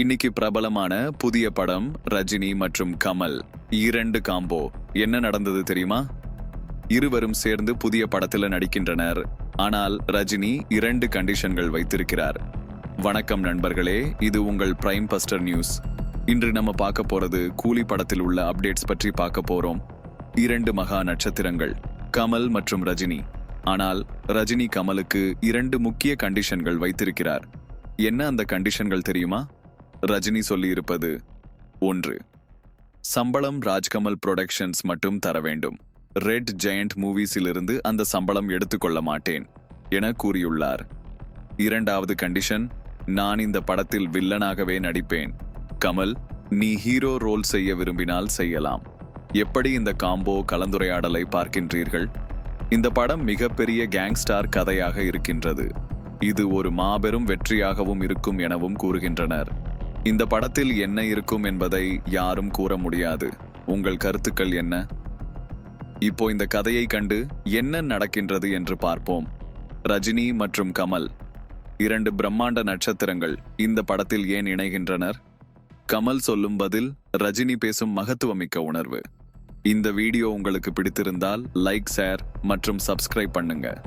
இன்னைக்கு பிரபலமான புதிய படம் ரஜினி மற்றும் கமல். இரண்டு காம்போ என்ன நடந்தது தெரியுமா? இருவரும் சேர்ந்து புதிய படத்தில் நடிக்கின்றனர். ஆனால் ரஜினி இரண்டு கண்டிஷன்கள் வைத்திருக்கிறார். வணக்கம் நண்பர்களே இது உங்கள் பிரைம் பஸ்டர் நியூஸ் இன்று நம்ம பார்க்க போறது கூலி படத்தில் உள்ள அப்டேட்ஸ் பற்றி பார்க்க போறோம். இரண்டு மகா நட்சத்திரங்கள் கமல் மற்றும் ரஜினி. ஆனால் ரஜினி கமலுக்கு இரண்டு முக்கிய கண்டிஷன்கள் வைத்திருக்கிறார். என்ன அந்த கண்டிஷன்கள் தெரியுமா? ரஜினி சொல்லியிருப்பது ஒன்று. சம்பளம் ராஜ்கமல் புரொடக்ஷன்ஸ் மட்டும் தர வேண்டும். ரெட் ஜெயண்ட் மூவிஸிலிருந்து அந்த சம்பளம் எடுத்துக்கொள்ள மாட்டேன் என கூறியுள்ளார். இரண்டாவது கண்டிஷன் நான் இந்த படத்தில் வில்லனாகவே நடிப்பேன். கமல் நீ ஹீரோ ரோல் செய்ய விரும்பினால் செய்யலாம். எப்படி இந்த காம்போ கலந்துரையாடலை பார்க்கின்றீர்கள்? இந்த படம் மிகப்பெரிய கேங்ஸ்டார் கதையாக இருக்கின்றது. இது ஒரு மாபெரும் வெற்றியாகவும் இருக்கும் எனவும் கூறுகின்றனர். இந்த படத்தில் என்ன இருக்கும் என்பதை யாரும் கூற முடியாது. உங்கள் கருத்துக்கள் என்ன? இப்போ இந்த கதையை கண்டு என்ன நடக்கின்றது என்று பார்ப்போம். ரஜினி மற்றும் கமல். இரண்டு பிரம்மாண்ட நட்சத்திரங்கள் இந்த படத்தில் ஏன் இணைகின்றனர்? கமல் சொல்லும் பதில் ரஜினி பேசும் மகத்துவமிக்க உணர்வு. இந்த வீடியோ உங்களுக்கு பிடித்திருந்தால் லைக் ஷேர் மற்றும் சப்ஸ்கிரைப் பண்ணுங்க.